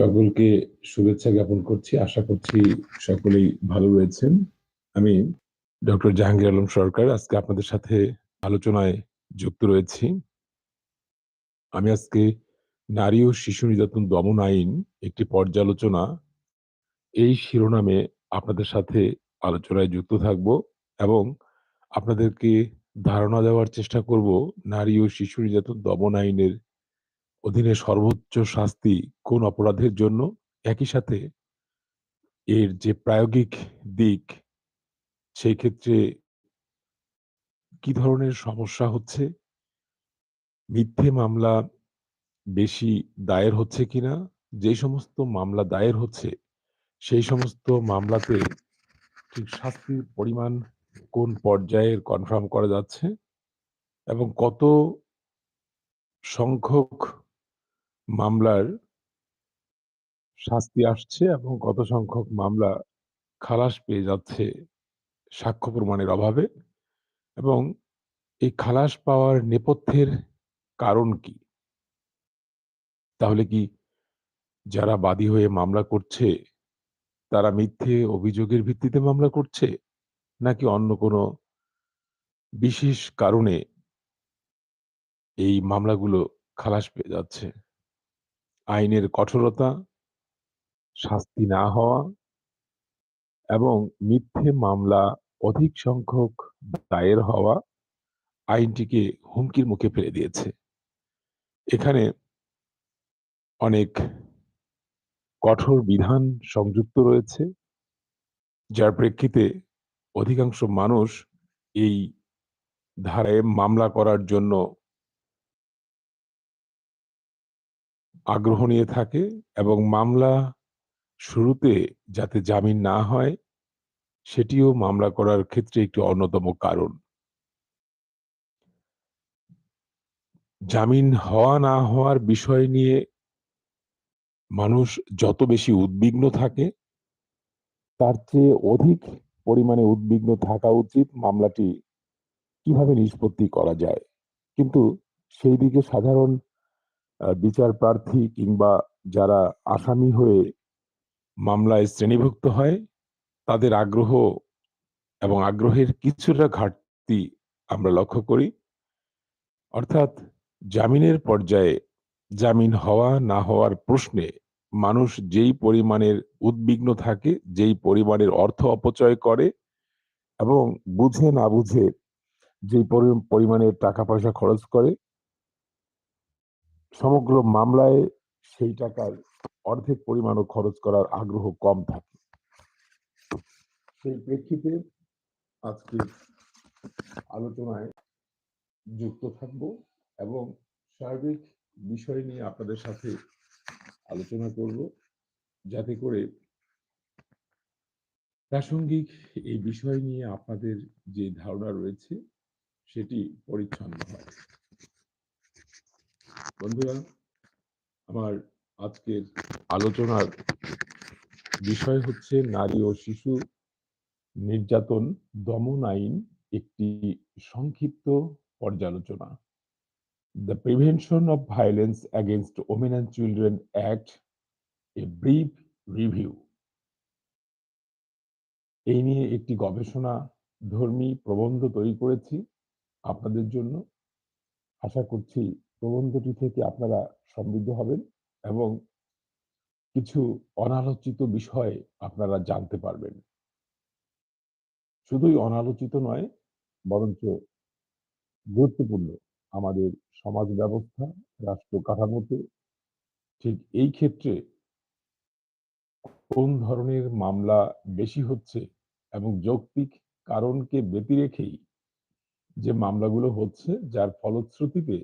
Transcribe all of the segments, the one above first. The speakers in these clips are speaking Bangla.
সকলকে শুভেচ্ছা জ্ঞাপন করছি। আশা করছি সকলেই ভালো রয়েছেন। আমি ডক্টর জাহাঙ্গীর আলম সরকার। আজকে আপনাদের সাথে আলোচনায় যুক্ত রয়েছি। আমি আজকে নারী ও শিশু নির্যাতন দমন আইন একটি পর্যালোচনা, এই শিরোনামে আপনাদের সাথে আলোচনায় যুক্ত থাকব এবং আপনাদেরকে ধারণা দেওয়ার চেষ্টা করব নারী ও শিশু নির্যাতন দমন আইনের অধীনে সর্বোচ্চ শাস্তি কোন অপরাধের জন্য? একই সাথে এর যে প্রায়োগিক দিক, সেই ক্ষেত্রে কি ধরনের সমস্যা হচ্ছে? মিথ্যে মামলা বেশি দায়ের হচ্ছে কিনা? যে সমস্ত মামলা দায়ের হচ্ছে, সেই সমস্ত মামলাতে ঠিক শাস্তির পরিমাণ কোন পর্যায়ের কনফার্ম করা যাচ্ছে? এবং কত সংখ্যক মামলার শাস্তি আসছে এবং কত সংখ্যক মামলা খালাস পেয়ে যাচ্ছে সাক্ষ্য প্রমাণের অভাবে এবং এই খালাস পাওয়ার নেপথ্যের কারণ কি? তাহলে কি যারা বাদী হয়ে মামলা করছে, তারা মিথ্যে অভিযোগের ভিত্তিতে মামলা করছে? নাকি অন্য কোনো বিশেষ কারণে এই মামলাগুলো খালাস পেয়ে যাচ্ছে? আইনের কঠোরতা, শাস্তি না হওয়া এবং মিথ্যে মামলা অধিক সংখ্যক দায়ের হওয়া আইনটিকে হুমকির মুখে ফেলে দিয়েছে। এখানে অনেক কঠোর বিধান সংযুক্ত রয়েছে, যার প্রেক্ষিতে অধিকাংশ মানুষ এই ধারায় মামলা করার জন্য আগ্রহ নিয়ে থাকে এবং মামলা শুরুতে যাতে জামিন না হয়, সেটিও মামলা করার ক্ষেত্রে একটি অন্যতম কারণ। জামিন হওয়া না হওয়ার বিষয় নিয়ে মানুষ যত বেশি উদ্বিগ্ন থাকে, তার চেয়ে অধিক পরিমাণে উদ্বিগ্ন থাকা উচিত মামলাটি কীভাবে নিষ্পত্তি করা যায়। কিন্তু সেই দিকে সাধারণ বিচার প্রার্থী কিংবা যারা আসামি হয়ে মামলায় শ্রেণীভুক্ত হয়, তাদের আগ্রহ এবং আগ্রহের কিছুটা ঘাটতি আমরা লক্ষ্য করি। অর্থাৎ জামিনের পর্যায়ে জামিন হওয়া না হওয়ার প্রশ্নে মানুষ যেই পরিমাণের উদ্বিগ্ন থাকে, যেই পরিমাণের অর্থ অপচয় করে এবং বুঝে না বুঝে যেই পরিমাণের টাকা পয়সা খরচ করে সমগ্র মামলায় সেই টাকার অর্ধেক পরিমাণও খরচ করার আগ্রহ কম থাকে। সেই প্রেক্ষিতে আজকে আলোচনায় যুক্ত থাকব এবং সার্বিক বিষয় নিয়ে আপনাদের সাথে আলোচনা করব, যাতে করে প্রাসঙ্গিক এই বিষয় নিয়ে আপনাদের যে ধারণা রয়েছে, সেটি পরিচ্ছন্ন হয়। বন্ধুরা, আমার আজকের আলোচনার বিষয় হচ্ছে নারী ও শিশু নির্যাতন দমন আইন একটি সংক্ষিপ্ত পর্যালোচনা। The prevention of violence against women and children act a brief review এই নিয়ে একটি গবেষণা ধর্মী প্রবন্ধ তৈরি করেছি আপনাদের জন্য। আশা করছি প্রবন্ধটি থেকে আপনারা সমৃদ্ধ হবেন এবং কিছু অনালোচিত বিষয় আপনারা জানতে পারবেন। শুধুই অনালোচিত নয়, বরঞ্চ গুরুত্বপূর্ণ আমাদের সমাজ ব্যবস্থা, রাষ্ট্র কাঠামোতে ঠিক এই ক্ষেত্রে কোন ধরনের মামলা বেশি হচ্ছে এবং যৌক্তিক কারণকে ব্যতি রেখেই যে মামলাগুলো হচ্ছে, যার ফলশ্রুতিতে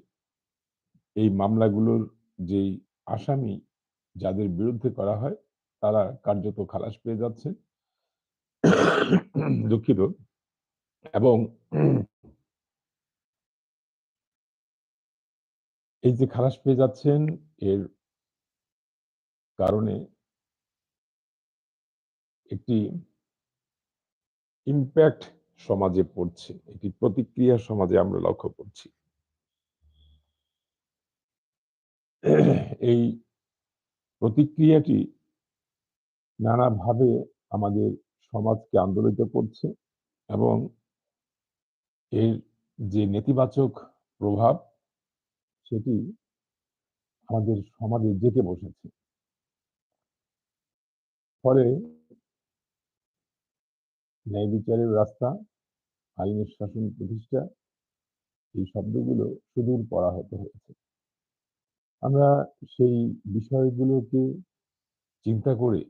এই মামলাগুলোর যেই আসামি যাদের বিরুদ্ধে করা হয়, তারা কার্যত খালাস পেয়ে যাচ্ছে। দুঃখিত। এবং এই যে খালাস পেয়ে যাচ্ছেন, এর কারণে একটি ইম্প্যাক্ট সমাজে পড়ছে, একটি প্রতিক্রিয়া সমাজে আমরা লক্ষ্য করছি। এই প্রতিক্রিয়াটি নানাভাবে আমাদের সমাজকে আন্দোলিত করছে এবং এর যে নেতিবাচক প্রভাব, সেটি আমাদের সমাজে জেঁকে বসেছে। ফলে ন্যায় বিচারের রাস্তা, আইনের শাসন প্রতিষ্ঠা, এই শব্দগুলো সুদূর পড়া হতে হয়েছে। আমরা সেই বিষয়গুলোকে চিন্তা করে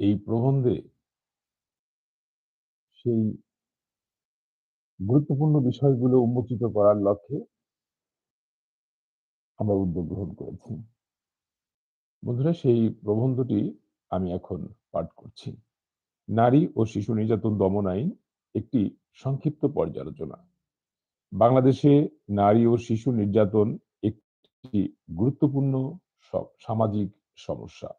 এই প্রবন্ধে সেই গুরুত্বপূর্ণ বিষয়গুলো উন্মোচিত করার লক্ষ্যে আমরা উদ্যোগ গ্রহণ করেছি। বন্ধুরা, সেই প্রবন্ধটি আমি এখন পাঠ করছি। নারী ও শিশু নির্যাতন দমন আইন একটি সংক্ষিপ্ত পর্যালোচনা। বাংলাদেশে নারী ও শিশু নির্যাতন একটি গুরুত্বপূর্ণ সামাজিক সমস্যা।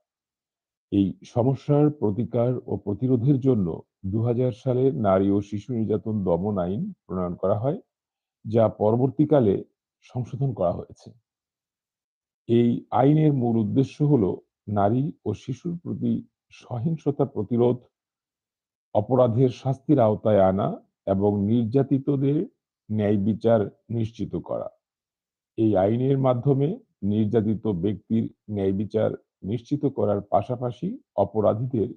এই সমস্যার প্রতিকার ও প্রতিরোধের জন্য দু সালে নারী ও শিশু নির্যাতন দমন আইন প্রণয়ন করা হয়, যা পরবর্তীকালে সংশোধন করা হয়েছে। এই আইনের মূল উদ্দেশ্য হল নারী ও শিশুর প্রতি সহিংসতা প্রতিরোধ, অপরাধের শাস্তির আওতায় আনা এবং নির্যাতিতদের ন্যায় বিচার নিশ্চিত করা। এই আইনের মাধ্যমে নির্যাতিত ব্যক্তির ন্যায় বিচার নিশ্চিত করার পাশাপাশি অপরাধীদের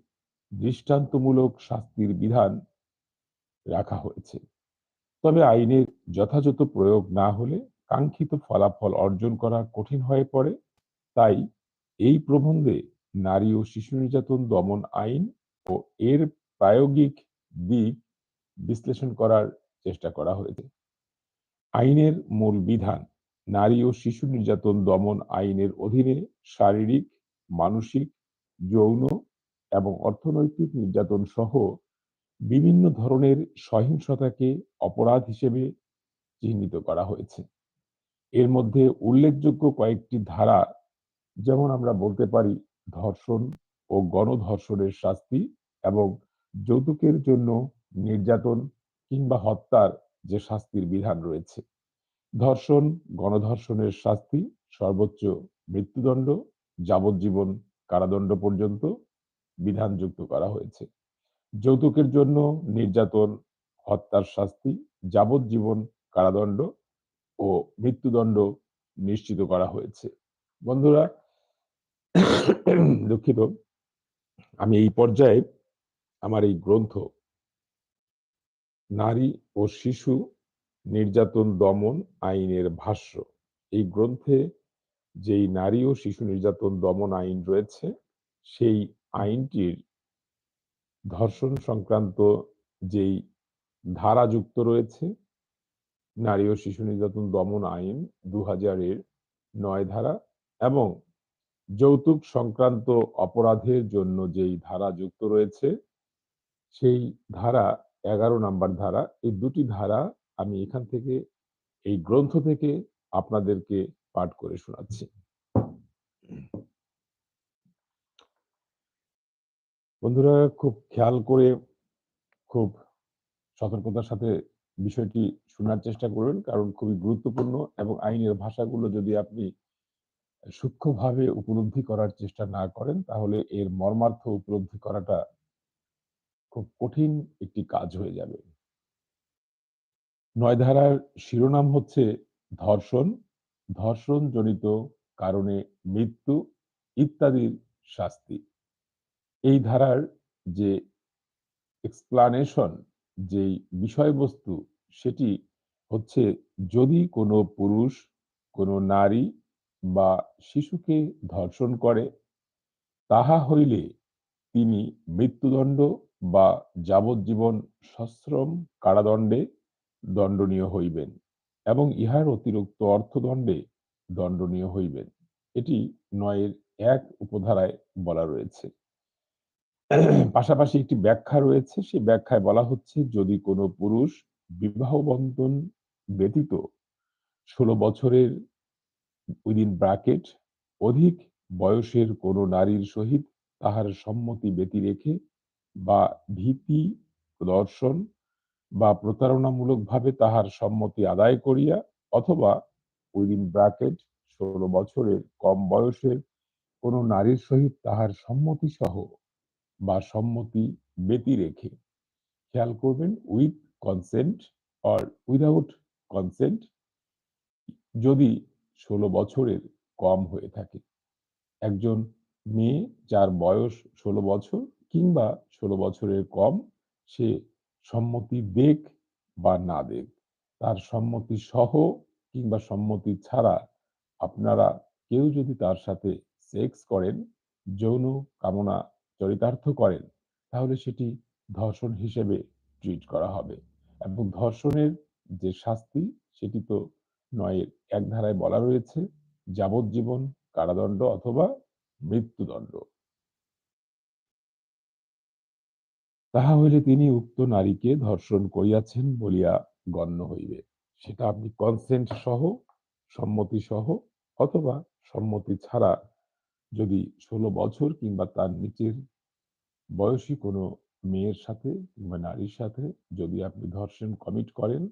দৃষ্টান্তমূলক শাস্তির বিধান রাখা হয়েছে। তবে আইনের যথাযথ প্রয়োগ না হলে কাঙ্ক্ষিত ফলাফল অর্জন করা কঠিন হয়ে পড়ে। তাই এই প্রবন্ধে নারী ও শিশু নির্যাতন দমন আইন ও এর প্রায়োগিক দিক বিশ্লেষণ করার চেষ্টা করা হয়েছে। আইনের মূল বিধান নারী ও শিশু নির্যাতন দমন আইনের অধীনে শারীরিক, মানসিক, যৌন এবং অর্থনৈতিক নির্যাতন সহ বিভিন্ন ধরনের সহিংসতাকে অপরাধ হিসেবে চিহ্নিত করা হয়েছে। এর মধ্যে উল্লেখযোগ্য কয়েকটি ধারা, যেমন আমরা বলতে পারি ধর্ষণ ও গণধর্ষণের শাস্তি এবং যৌতুকের জন্য নির্যাতন কিংবা হত্যার যে শাস্তির বিধান রয়েছে। ধর্ষণ, গণধর্ষণের শাস্তি, সর্বোচ্চ মৃত্যুদণ্ড, যাবজ্জীবন কারাদণ্ড পর্যন্ত বিধানযুক্ত করা হয়েছে। যৌতুকের জন্য নির্যাতন, হত্যার শাস্তি, যাবজ্জীবন কারাদণ্ড ও মৃত্যুদণ্ড নিশ্চিত করা হয়েছে। বন্ধুরা, দুঃখিত, আমি এই পর্যায়ে আমার এই গ্রন্থ, নারী ও শিশু নির্যাতন দমন আইনের ভাষ্য। এই গ্রন্থে যেই নারী ও শিশু নির্যাতন দমন আইন রয়েছে, সেই আইনটির ধর্ষণ সংক্রান্ত যেই ধারা যুক্ত রয়েছে, নারী ও শিশু নির্যাতন দমন আইন দু হাজারের নয় ধারা এবং যৌতুক সংক্রান্ত অপরাধের জন্য যেই ধারা যুক্ত রয়েছে, সেই ধারা এগারো নাম্বার ধারা, এই দুটি ধারা আমি এখান থেকে এই গ্রন্থ থেকে আপনাদেরকে পাঠ করে শোনাচ্ছি। বন্ধুরা, খুব খেয়াল করে, খুব সতর্কতার সাথে বিষয়টি শোনার চেষ্টা করবেন কারণ খুবই গুরুত্বপূর্ণ এবং আইনের ভাষাগুলো যদি আপনি সূক্ষ্মভাবে উপলব্ধি করার চেষ্টা না করেন, তাহলে এর মর্মার্থ উপলব্ধি করাটা খুব কঠিন একটি কাজ হয়ে যাবে। নয় ধারার শিরোনাম হচ্ছে ধর্ষণ ধর্ষণ জনিত কারণে মৃত্যু ইত্যাদির শাস্তি। এই ধারার যে এক্সপ্লানেশন যেই বিষয়বস্তু, সেটি হচ্ছে যদি কোনো পুরুষ, কোনো নারী বা শিশুকে ধর্ষণ করে, তাহা হইলে তিনি মৃত্যুদণ্ড বা যাবজ্জীবন সশ্রম কারাদণ্ডে দণ্ডনীয় হইবেন এবং ইহার অতিরিক্ত অর্থদণ্ডে দণ্ডনীয় হইবেন। এটি নয়ের এক উপধারায় বলা রয়েছে। পাশাপাশি একটি ব্যাখ্যা রয়েছে। সেই ব্যাখ্যায় বলা হচ্ছে, যদি কোনো পুরুষ বিবাহ বন্ধন ব্যতীত ষোলো বছরের উইদিন ব্রাকেট অধিক বয়সের কোনো নারীর সহিত তাহার সম্মতি ব্যতি রেখে বা ভীতি প্রদর্শন বা প্রতারণামূলকভাবে তাহার সম্মতি আদায় করিয়া অথবা উইদিন ব্র্যাকেট ষোলো বছরের কম বয়সের কোনো নারীর সহিত তাহার সম্মতি সহ বা সম্মতি ব্যতি রেখে। খেয়াল করবেন with consent or without consent যদি ষোলো বছরের কম হয়ে থাকে। একজন মেয়ে যার বয়স ষোলো বছর কিংবা ষোলো বছরের কম, সে সম্মতি দেখ বা না দেখ তার সম্মতি সহ কিংবা সম্মতি ছাড়া আপনারা কেউ যদি তার সাথে সেক্স করেন, যৌন কামনা চরিতার্থ করেন, তাহলে সেটি ধর্ষণ হিসেবে ট্রিট করা হবে। এবং ধর্ষণের যে শাস্তি, সেটি তো নয়ের এক ধারায় বলা রয়েছে, যাবজ্জীবন কারাদণ্ড অথবা মৃত্যুদণ্ড। তাহা হইলে তিনি উক্ত নারীকে ধর্ষণ করিয়াছেন বলিয়া গণ্য হইবে। সেটা আপনি কনসেন্ট সহ, সম্মতি সহ অথবা সম্মতি ছাড়া যদি ষোলো বছর কিংবা তার নিচের বয়সী কোনো মেয়ের সাথে কিংবা নারীর সাথে যদি আপনি ধর্ষণ কমিট করেন,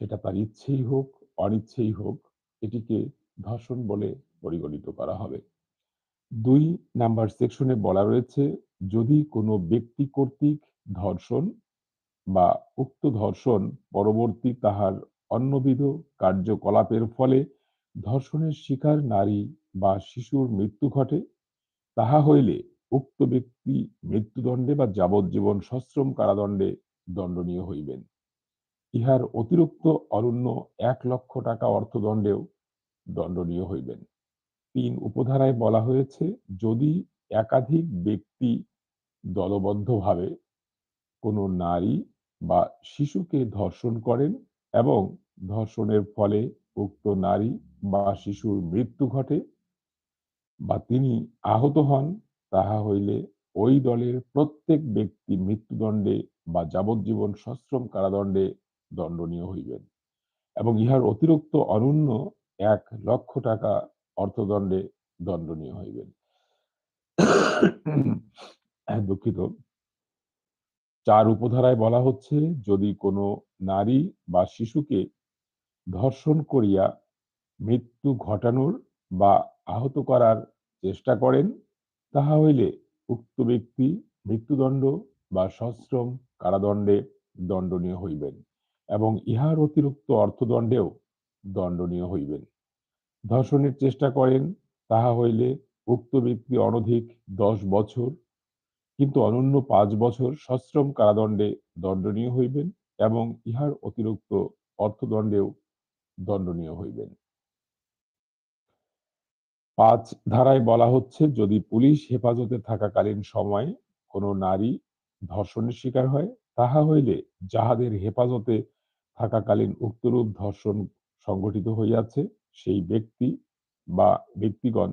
সেটা তার ইচ্ছেই হোক, অনিচ্ছেই হোক, এটিকে ধর্ষণ বলে পরিগণিত করা হবে। দুই নাম্বার সেকশনে বলা রয়েছে, যদি কোনো ব্যক্তি কর্তৃক ধর্ষণ বা উক্ত ধর্ষণ পরবর্তী তাহার অন্যবিধ কার্যকলাপের ফলে ধর্ষণের শিকার নারী বা শিশুর মৃত্যু ঘটে, তাহা হইলে উক্ত ব্যক্তি মৃত্যুদণ্ডে বা যাবজ্জীবন সশ্রম কারাদণ্ডে দণ্ডনীয় হইবেন। ইহার অতিরিক্ত অরণ্য এক লক্ষ টাকা অর্থদণ্ডেও দণ্ডনীয় হইবেন। তিন উপধারায় বলা হয়েছে, যদি একাধিক ব্যক্তি দলবদ্ধভাবে কোনো নারী বা শিশুকে ধর্ষণ করেন এবং ধর্ষণের ফলে উক্ত নারী বা শিশুর মৃত্যু ঘটে বা তিনি আহত হন, তাহা হইলে ওই দলের প্রত্যেক ব্যক্তি মৃত্যুদণ্ডে বা যাবজ্জীবন সশ্রম কারাদণ্ডে দণ্ডনীয় হইবেন এবং ইহার অতিরিক্ত অনন্য এক লক্ষ টাকা অর্থদণ্ডে দণ্ডনীয় হইবেন। দুঃখিত। চার উপধারায় বলা হচ্ছে, যদি কোনো নারী বা শিশুকে ধর্ষণ করিয়া মৃত্যু ঘটানোর বা আহত করার চেষ্টা করেন, তাহা হইলে উক্ত ব্যক্তি মৃত্যুদণ্ড বা সশ্রম কারাদণ্ডে দণ্ডনীয় হইবেন এবং ইহার অতিরিক্ত অর্থদণ্ডেও দণ্ডনীয় হইবেন। ধর্ষণের চেষ্টা করেন, তাহা হইলে উক্ত ব্যক্তি অনধিক দশ বছর কিন্তু অনন্য পাঁচ বছর সশ্রম কারাদণ্ডে দণ্ডনীয় হইবেন এবং ইহার অতিরিক্ত অর্থদণ্ডেও দণ্ডনীয় হইবেন। পাঁচ ধারায় বলা হচ্ছে, যদি পুলিশ হেফাজতে থাকাকালীন সময়ে কোনো নারী ধর্ষণের শিকার হয়, তাহা হইলে যাহাদের হেফাজতে থাকাকালীন উক্তরূপ ধর্ষণ সংঘটিত হইয়াছে সেই ব্যক্তি বা ব্যক্তিগণ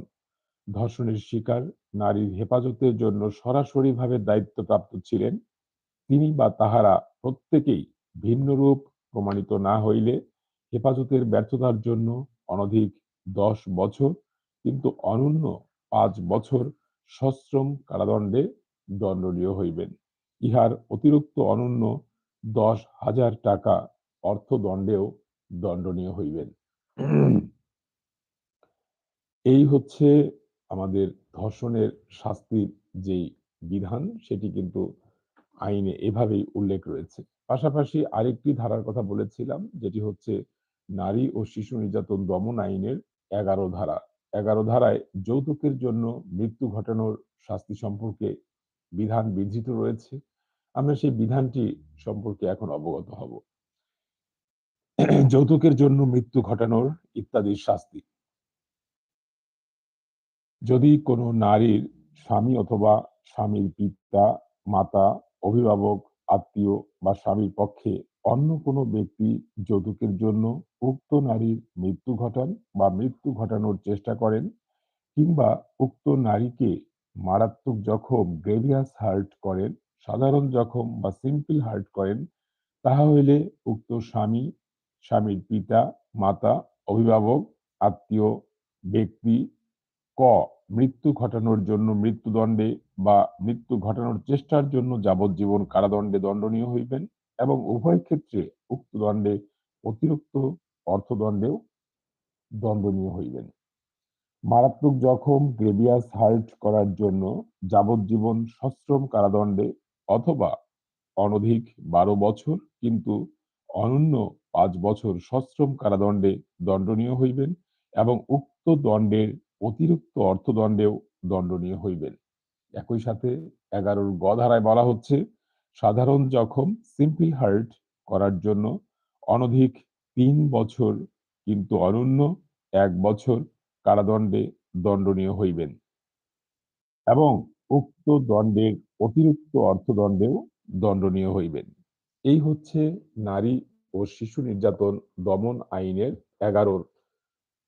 ধর্ষণের শিকার, নারীর হেফাজতের জন্য সরাসরিভাবে দায়িত্বপ্রাপ্ত ছিলেন। তিনি বা তাহারা প্রত্যেকেই ভিন্নরূপ প্রমাণিত না হইলে হেফাজতের ব্যর্থতার জন্য অনধিক দশ বছর কিন্তু অনন্য পাঁচ বছর সশ্রম কারাদণ্ডে দণ্ডনীয় হইবেন। ইহার অতিরিক্ত অনন্য দশ হাজার টাকা অর্থদণ্ডেও দণ্ডনীয় হইবেন। এই হচ্ছে আমাদের ধর্ষণের শাস্তির যেই বিধান, সেটি কিন্তু আইনে এভাবেই উল্লেখ রয়েছে। পাশাপাশি আরেকটি ধারার কথা বলেছিলাম, যেটি হচ্ছে নারী ও শিশু নির্যাতন দমন আইনের এগারো ধারা। এগারো ধারায় যৌতুকের জন্য মৃত্যু ঘটানোর শাস্তি সম্পর্কে বিধান বিধৃত রয়েছে। আমরা সেই বিধানটি সম্পর্কে এখন অবগত হব। যৌতুকের জন্য মৃত্যু ঘটানোর ইত্যাদির শাস্তি। যদি কোনো নারীর স্বামী অথবা স্বামীর পিতা, মাতা, অভিভাবক, আত্মীয় বা স্বামীর পক্ষে অন্য কোনো ব্যক্তি যৌতুকের জন্য উক্ত নারীর মৃত্যু ঘটান বা মৃত্যু ঘটানোর চেষ্টা করেন কিংবা উক্ত নারীকে মারাত্মক জখম, গ্রেভিয়াস হার্ট করেন, সাধারণ জখম বা সিম্পল হার্ট করেন তাহা হইলে উক্ত স্বামী, স্বামীর পিতা, মাতা, অভিভাবক, আত্মীয়, ব্যক্তি ক, মৃত্যু ঘটানোর জন্য মৃত্যুদণ্ডে বা মৃত্যু ঘটানোর চেষ্টার জন্য যাবজ্জীবন কারাদণ্ডে দণ্ডনীয় হইবেন এবং উভয় ক্ষেত্রে উক্ত দণ্ডে অতিরিক্ত অর্থদণ্ডেও দণ্ডনীয় হইবেন। মারাত্মক জখম, গ্রেভিয়াস হার্ট করার জন্য যাবজ্জীবন সশ্রম কারাদণ্ডে অথবা অনধিক বারো বছর কিন্তু অনন্য পাঁচ বছর সশ্রম কারাদণ্ডে দণ্ডনীয় হইবেন এবং উক্ত দণ্ডের অতিরিক্ত অর্থদণ্ডেও দণ্ডনীয় হইবেন। একই সাথে এগারোর গ ধারায় বলা হচ্ছে, সাধারণ জখম সিম্পল হার্ট করার জন্য অনধিক তিন বছর কিন্তু অনন্য এক বছর কারাদণ্ডে দণ্ডনীয় হইবেন। এবং উক্ত দণ্ডের অতিরিক্ত অর্থদণ্ডেও দণ্ডনীয় হইবেন। এই হচ্ছে নারী ও শিশু নির্যাতন দমন আইনের এগারোর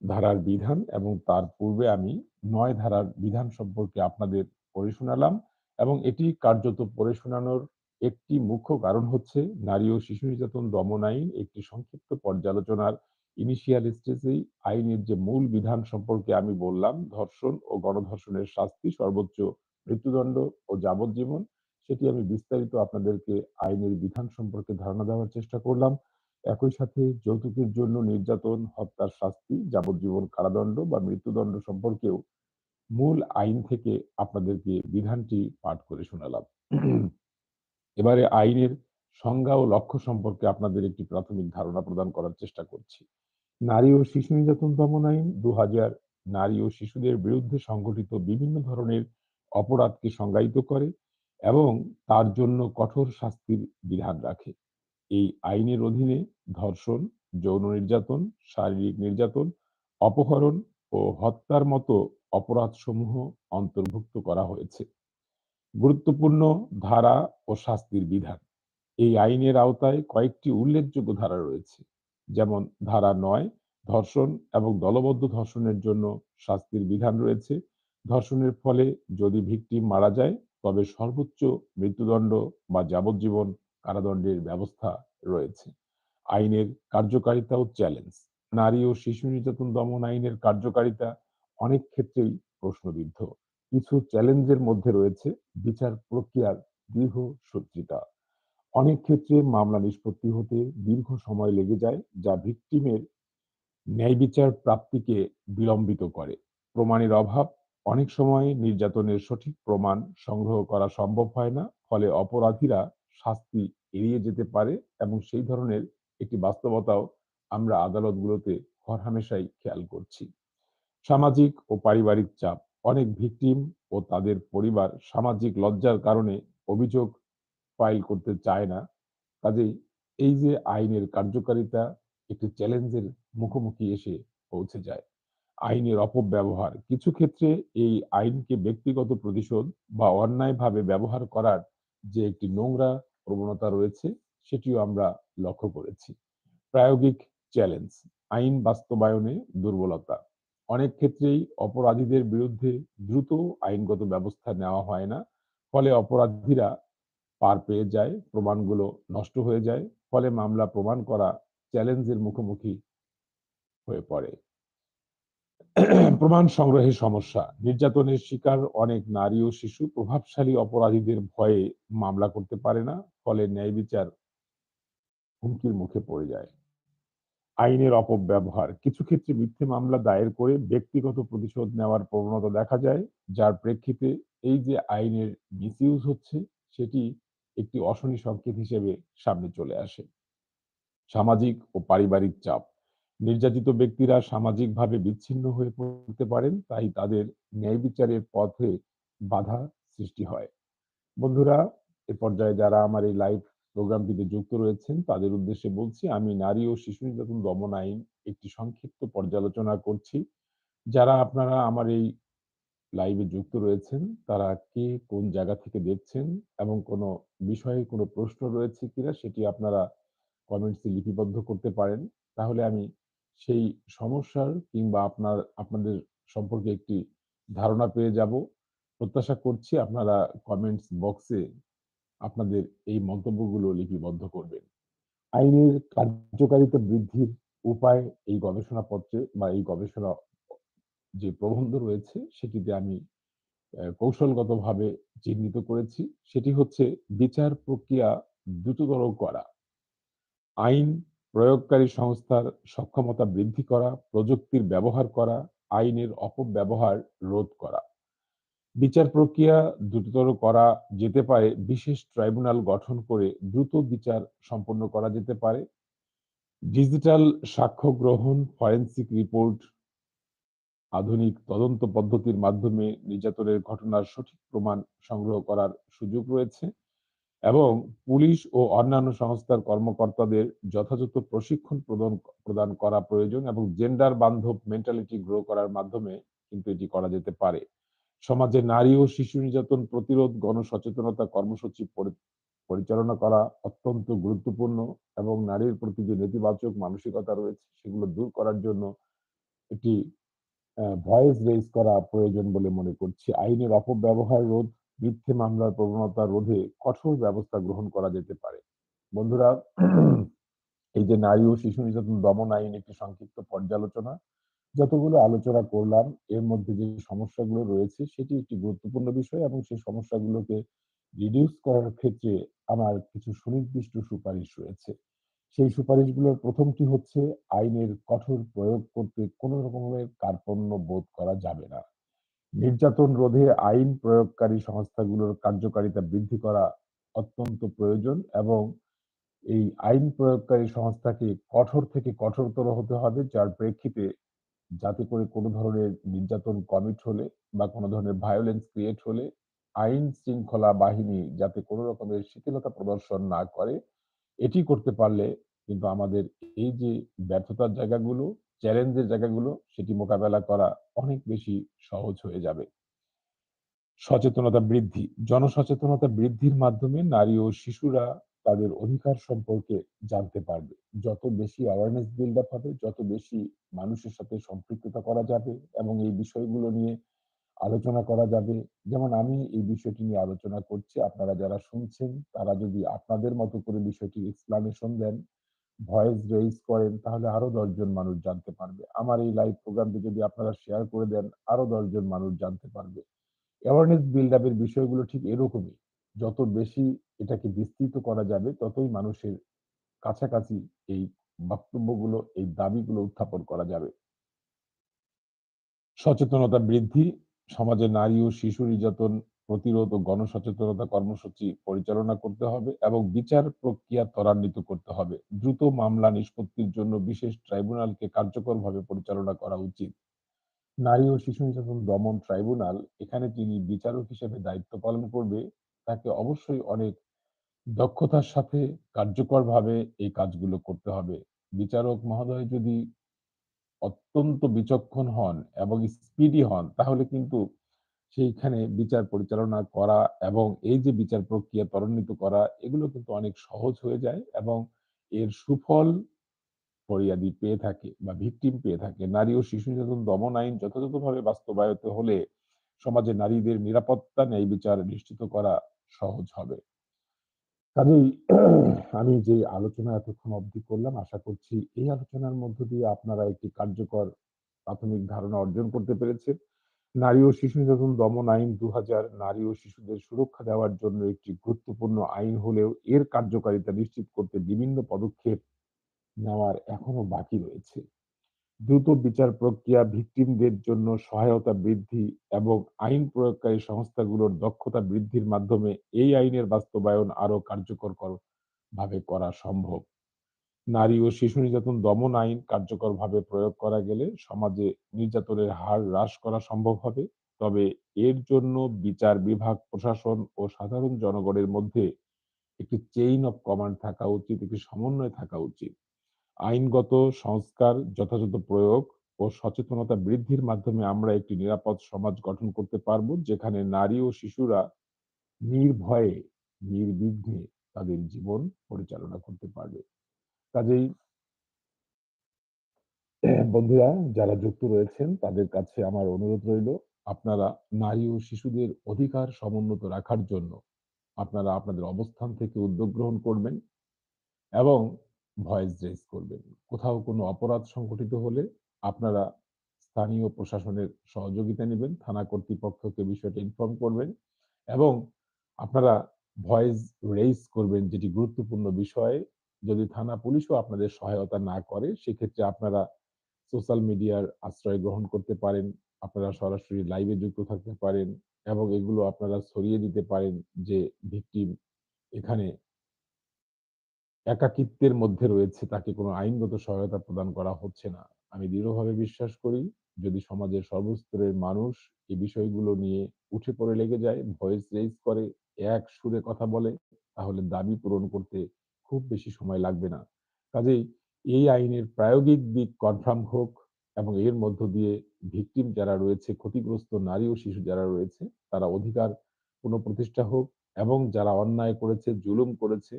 ধারার বিধান এবং তার পূর্বে আমি নয় ধারার বিধান সম্পর্কে আপনাদের পড়ে শোনালাম এবং এটি কার্যত পড়ে শোনানোর একটি মুখ্য কারণ হচ্ছে নারী ও শিশু নির্যাতন দমন আইন একটি সংক্ষিপ্ত পর্যালোচনার ইনিশিয়াল স্টেজেই আইনের যে মূল বিধান সম্পর্কে আমি বললাম, ধর্ষণ ও গণধর্ষণের শাস্তি, সর্বোচ্চ মৃত্যুদণ্ড ও যাবজ্জীবন, সেটি আমি বিস্তারিত আপনাদেরকে আইনের বিধান সম্পর্কে ধারণা দেওয়ার চেষ্টা করলাম। একই সাথে যৌতুকের জন্য নির্যাতন, হত্যার শাস্তি, যাবজ্জীবন কারাদণ্ড বা মৃত্যুদণ্ড সম্পর্কেও মূল আইন থেকে আপনাদেরকে বিধানটি পাঠ করে শোনালাম। এবারে আইনের সংজ্ঞা ও লক্ষ্য সম্পর্কে আপনাদের একটি প্রাথমিক ধারণা প্রদান করার চেষ্টা করছি। নারী ও শিশু নির্যাতন দমন আইন দু হাজার নারী ও শিশুদের বিরুদ্ধে সংঘটিত বিভিন্ন ধরনের অপরাধকে সংজ্ঞায়িত করে এবং তার জন্য কঠোর শাস্তির বিধান রাখে। এই আইনের অধীনে ধর্ষণ, যৌন নির্যাতন, শারীরিক নির্যাতন, অপহরণ ও হত্যার মতো অপরাধসমূহ অন্তর্ভুক্ত করা হয়েছে। গুরুত্বপূর্ণ ধারা ও শাস্তির বিধান। এই আইনের আওতায় কয়েকটি উল্লেখযোগ্য ধারা রয়েছে। যেমন ধারা নয়, ধর্ষণ এবং দলবদ্ধ ধর্ষণের জন্য শাস্তির বিধান রয়েছে। ধর্ষণের ফলে যদি ভিকটিম মারা যায়, তবে সর্বোচ্চ মৃত্যুদণ্ড বা যাবজ্জীবন কারাদণ্ডের ব্যবস্থা রয়েছে। আইনের কার্যকারিতা ও চ্যালেঞ্জ। নারী ও শিশু নির্যাতন দমন আইনের কার্যকারিতা অনেক ক্ষেত্রেই প্রশ্নবিদ্ধ। কিছু চ্যালেঞ্জের মধ্যে রয়েছে বিচার প্রক্রিয়ার দীর্ঘ সূত্রিতা অনেক ক্ষেত্রে মামলা নিষ্পত্তি হতে দীর্ঘ সময় লেগে যায়, যা ভিকটিমের ন্যায় বিচার প্রাপ্তিকে বিলম্বিত করে। প্রমাণের অভাব, অনেক সময় নির্যাতনের সঠিক প্রমাণ সংগ্রহ করা সম্ভব হয় না, ফলে অপরাধীরা শাস্তি এড়িয়ে যেতে পারে এবং সেই ধরনের একটি বাস্তবতাও আমরা আদালতগুলোতে হরহামেশাই খেয়াল করছি। সামাজিক ও পারিবারিক চাপ, অনেক ভিকটিম ও তাদের পরিবার সামাজিক লজ্জার কারণে অভিযোগ ফাইল করতে চায় না। কাজেই এই যে আইনের কার্যকারিতা, একটি চ্যালেঞ্জের মুখোমুখি এসে পৌঁছে যায়। আইনের অপব্যবহার, কিছু ক্ষেত্রে এই আইনকে ব্যক্তিগত প্রতিশোধ বা অন্যায়ভাবে ব্যবহার করার যে একটি নোংরা প্রবণতা রয়েছে, সেটিও আমরা লক্ষ্য করেছি। প্রায়োগিক চ্যালেঞ্জ, আইন বাস্তবায়নে দুর্বলতা। অনেক ক্ষেত্রেই অপরাধীদের বিরুদ্ধে দ্রুত আইনগত ব্যবস্থা নেওয়া হয় না। ফলে অপরাধীরা পার পেয়ে যায়, প্রমাণগুলো নষ্ট হয়ে যায়। ফলে মামলা প্রমাণ করা চ্যালেঞ্জের মুখোমুখি হয়ে পড়ে। প্রমাণ সংগ্রহের সমস্যা। নির্যাতনের শিকার অনেক নারী ও শিশু। প্রভাবশালী অপরাধীদের ভয়ে মামলা করতে পারে না, ফলে ন্যায় বিচার হুমকির মুখে পড়ে যায়। আইনের অপব্যবহার। কিছু ক্ষেত্রে মিথ্যে মামলা দায়ের করে ব্যক্তিগত প্রতিশোধ নেওয়ার প্রবণতা দেখা যায়। যার প্রেক্ষিতে এই যে আইনের মিসইউজ হচ্ছে, সেটি একটি অশনি সংকেত হিসেবে সামনে চলে আসে। সামাজিক ও পারিবারিক চাপ। নির্যাতিত ব্যক্তিরা সামাজিকভাবে বিচ্ছিন্ন হয়ে পড়তে পারেন, তাই তাদের ন্যায় বিচারের পথে বাধা সৃষ্টি হয়। বন্ধুরা, এ পর্যায়ে যারা আমার এই লাইভ প্রোগ্রামটিতে যুক্ত রয়েছেন, তাদের উদ্দেশ্যে বলছি, আমি নারী ও শিশু নির্যাতন দমন আইন একটি সংক্ষিপ্ত পর্যালোচনা করছি। যারা আপনারা আমার এই লাইভে যুক্ত রয়েছেন, তারা কে, কোন জায়গা থেকে দেখছেন এবং কোনো বিষয়ে কোনো প্রশ্ন রয়েছে কিনা, সেটি আপনারা কমেন্টসে লিপিবদ্ধ করতে পারেন। তাহলে আমি সেই সমস্যার কিংবা আপনার, আপনাদের সম্পর্কে একটি ধারণা পেয়ে যাব। প্রত্যাশা করছি আপনারা কমেন্টস বক্সে আপনাদের এই মন্তব্যগুলো লিপিবদ্ধ করবেন। আইনের কার্যকারিতা বৃদ্ধির উপায় এই গবেষণাপত্রে বা এই গবেষণা যে প্রবন্ধ রয়েছে সেটিতে আমি কৌশলগতভাবে চিহ্নিত করেছি। সেটি হচ্ছে বিচার প্রক্রিয়া দ্রুততর করা। আইন প্রয়োগকারী সংস্থার সক্ষমতা বৃদ্ধি করা প্রযুক্তির ব্যবহার করা আইনের অপব্যবহার রোধ করা। বিচার প্রক্রিয়া দ্রুততর করা যেতে পারে বিশেষ ট্রাইব্যুনাল গঠন করে দ্রুত বিচার সম্পন্ন করা যেতে পারে। ডিজিটাল সাক্ষ্য গ্রহণ, ফরেনসিক রিপোর্ট, আধুনিক তদন্ত পদ্ধতির মাধ্যমে নির্যাতনের ঘটনার সঠিক প্রমাণ সংগ্রহ করার সুযোগ রয়েছে এবং পুলিশ ও অন্যান্য সংস্থার কর্মকর্তাদের যথাযথ প্রশিক্ষণ প্রদান প্রদান করা প্রয়োজন এবং জেন্ডার বান্ধব মেন্টালিটি গ্রো করার মাধ্যমে কিন্তু এটি করা যেতে পারে। সমাজে নারী ও শিশু নির্যাতন প্রতিরোধ, গণসচেতনতা কর্মসূচি পরি- পরিচালনা করা অত্যন্ত গুরুত্বপূর্ণ এবং নারীর প্রতি যে নেতিবাচক মানসিকতা রয়েছে সেগুলো দূর করার জন্য একটি ভয়েস রেজ করা প্রয়োজন বলে মনে করছি আইনের অপব্যবহার রোধ মিথ্যে মামলার প্রবণতা রোধে কঠোর ব্যবস্থা গ্রহণ করা যেতে পারে। বন্ধুরা, এই যে নারী ও শিশু নির্যাতন দমন আইন একটি সংক্ষিপ্ত পর্যালোচনা, যতগুলো আলোচনা করলাম, এর মধ্যে যে সমস্যাগুলো রয়েছে সেটি একটি গুরুত্বপূর্ণ বিষয় এবং সেই সমস্যাগুলোকে রিডিউস করার ক্ষেত্রে আমার কিছু সুনির্দিষ্ট সুপারিশ রয়েছে। সেই সুপারিশগুলোর প্রথমটি হচ্ছে, আইনের কঠোর প্রয়োগ করতে কোনো রকমের কার্পণ্য বোধ করা যাবে না। নির্যাতন রোধে আইন প্রয়োগকারী সংস্থাগুলোর কার্যকারিতা বৃদ্ধি করা অত্যন্ত প্রয়োজন এবং এই আইন প্রয়োগকারী সংস্থাকে কঠোর থেকে কঠোরতর হতে হবে, যার প্রেক্ষিতে যাতে করে কোনো ধরনের নির্যাতন কমিট হলে বা কোনো ধরনের ভায়োলেন্স ক্রিয়েট হলে আইন শৃঙ্খলা বাহিনী যাতে কোনো রকমের শিথিলতা প্রদর্শন না করে, এটি করতে পারলে কিন্তু আমাদের এই যে ব্যর্থতার জায়গাগুলো চ্যালেঞ্জের জায়গাগুলো সেটি মোকাবেলা করা অনেক বেশি সহজ হয়ে যাবে। সচেতনতা বৃদ্ধি। জনসচেতনতা বৃদ্ধির মাধ্যমে নারী ও শিশুরা তাদের অধিকার সম্পর্কে জানতে পারবে। যত বেশি অ্যাওয়ারনেস বিল্ড আপ হবে, যত বেশি মানুষের সাথে সম্পৃক্ততা করা যাবে এবং এই বিষয়গুলো নিয়ে আলোচনা করা যাবে। যেমন আমি এই বিষয়টি নিয়ে আলোচনা করছি, আপনারা যারা শুনছেন, তারা যদি আপনাদের মতো করে বিষয়টি এক্সপ্লানেশন দেন ভয়েস রেইজ করেন, তাহলে আরও দশজন মানুষ জানতে পারবে। আমার এই লাইভ প্রোগ্রামটি যদি আপনারা শেয়ার করে দেন, আরও দশজন মানুষ জানতে পারবে। অ্যাওয়ারনেস বিল্ড আপের বিষয়গুলো ঠিক এরকমই। যত বেশি এটাকে বিস্তৃত করা যাবে, ততই মানুষের কাছাকাছি এই বক্তব্যগুলো, এই দাবিগুলো উত্থাপন করা যাবে। সচেতনতা বৃদ্ধি, সমাজে নারী ও শিশু নির্যাতন প্রতিরোধ ও গণসচেতনতা কর্মসূচি পরিচালনা করতে হবে এবং বিচার প্রক্রিয়া ত্বরান্বিত করতে হবে। দ্রুত মামলা নিষ্পত্তির জন্য বিশেষ ট্রাইব্যুনালকে কার্যকরভাবে পরিচালনা করা উচিত। নারী ও শিশু নির্যাতন দমন ট্রাইব্যুনাল, এখানে যিনি বিচারক হিসেবে দায়িত্ব পালন করবে। তাকে অবশ্যই অনেক দক্ষতার সাথে কার্যকরভাবে এই কাজগুলো করতে হবে। বিচারক মহোদয় যদি অত্যন্ত বিচক্ষণ হন এবং স্পিডি হন, তাহলে কিন্তু সেইখানে বিচার পরিচালনা করা এবং এই যে বিচার প্রক্রিয়া ত্বরান্বিত করা, এগুলো কিন্তু অনেক সহজ হয়ে যায় এবং এর সুফল ফরিয়াদি পেয়ে থাকে বা ভিকটিম পেয়ে থাকে। নারী ও শিশু নির্যাতন দমন আইন যথাযথভাবে বাস্তবায়িত হলে সমাজে নারীদের নিরাপত্তা ন্যায় বিচার নিশ্চিত করা সহজ হবে। কাজেই আমি যে আলোচনা এতক্ষণ অবধি করলাম, আশা করছি এই আলোচনার মধ্য দিয়ে আপনারা একটি কার্যকর প্রাথমিক ধারণা অর্জন করতে পেরেছেন। নারী ও শিশু নির্যাতন দমন আইন দু হাজার নারী ও শিশুদের সুরক্ষা দেওয়ার জন্য একটি গুরুত্বপূর্ণ আইন হলেও এর কার্যকারিতা নিশ্চিত করতে বিভিন্ন পদক্ষেপ নেওয়ার এখনও বাকি রয়েছে। দ্রুত বিচার প্রক্রিয়া ভিকটিমদের জন্য সহায়তা বৃদ্ধি এবং আইন প্রয়োগকারী সংস্থাগুলোর দক্ষতা বৃদ্ধির মাধ্যমে এই আইনের বাস্তবায়ন আরও কার্যকর ভাবে করা সম্ভব। নারী ও শিশু নির্যাতন দমন আইন কার্যকরভাবে প্রয়োগ করা গেলে সমাজে নির্যাতনের হার হ্রাস করা সম্ভব হবে। তবে এর জন্য বিচার বিভাগ, প্রশাসন ও সাধারণ জনগণের মধ্যে একটি চেইন অফ কমান্ড থাকা উচিত, একটি সমন্বয় থাকা উচিত। আইনগত সংস্কার, যথাযথ প্রয়োগ ও সচেতনতা বৃদ্ধির মাধ্যমে আমরা একটি নিরাপদ সমাজ গঠন করতে পারব, যেখানে নারী ও শিশুরা নির্ভয়ে, নির্বিঘ্নে তাদের জীবন পরিচালনা করতে পারবে। কাজেই বন্ধুরা যারা যুক্ত রয়েছেন, তাদের কাছে আমার অনুরোধ রইল, আপনারা নারী ও শিশুদের অধিকার সমুন্নত রাখার জন্য আপনারা আপনাদের অবস্থান থেকে উদ্যোগ গ্রহণ করবেন এবং ভয়েস রেজ করবেন। কোথাও কোনো অপরাধ সংঘটিত হলে আপনারা স্থানীয় প্রশাসনের সহযোগিতা নেবেন, থানা কর্তৃপক্ষকে বিষয়টা ইনফর্ম করবেন এবং আপনারা ভয়েস রেজ করবেন, যেটি গুরুত্বপূর্ণ বিষয়। যদি থানা পুলিশও আপনাদের সহায়তা না করে সেক্ষেত্রে আপনারা সোশ্যাল মিডিয়ার আশ্রয় গ্রহণ করতে পারেন। আপনারা সরাসরি লাইভে যুক্ত থাকতে পারেন এবং এগুলো আপনারা ছড়িয়ে দিতে পারেন যে ভিকটিম এখানে একাকিত্বের মধ্যে রয়েছে, তাকে কোনো আইনগত সহায়তা প্রদান করা হচ্ছে না। আমি দৃঢ়ভাবে বিশ্বাস করি যদি সমাজের সর্বস্তরের মানুষ এই বিষয়গুলো নিয়ে উঠে পড়ে লেগে যায়, ভয়েস রেইজ করে, এক সুরে কথা বলে, তাহলে দাবি পূরণ করতে খুব বেশি সময় লাগবে না। কাজেই এই আইনের প্রায়োগিক দিক কনফার্ম হোক এবং এর মধ্য দিয়ে ভিকটিম যারা রয়েছে, ক্ষতিগ্রস্ত নারী ও শিশু যারা রয়েছে, তারা অধিকার পুনঃপ্রতিষ্ঠা হোক এবং যারা অন্যায় করেছে, জুলুম করেছে,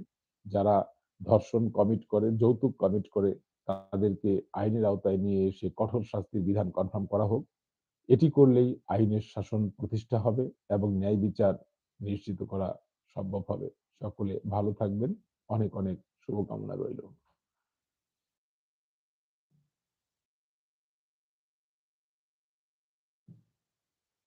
যারা ধর্ষণ কমিট করে, যৌতুক কমিট করে, তাদেরকে আইনের আওতায় নিয়ে এসে কঠোর শাস্তির বিধান কনফার্ম করা হোক। এটি করলেই আইনের শাসন প্রতিষ্ঠা হবে এবং ন্যায় বিচার নিশ্চিত করা সম্ভব হবে। সকলে ভালো থাকবেন। অনেক, অনেক শুভকামনা রইল।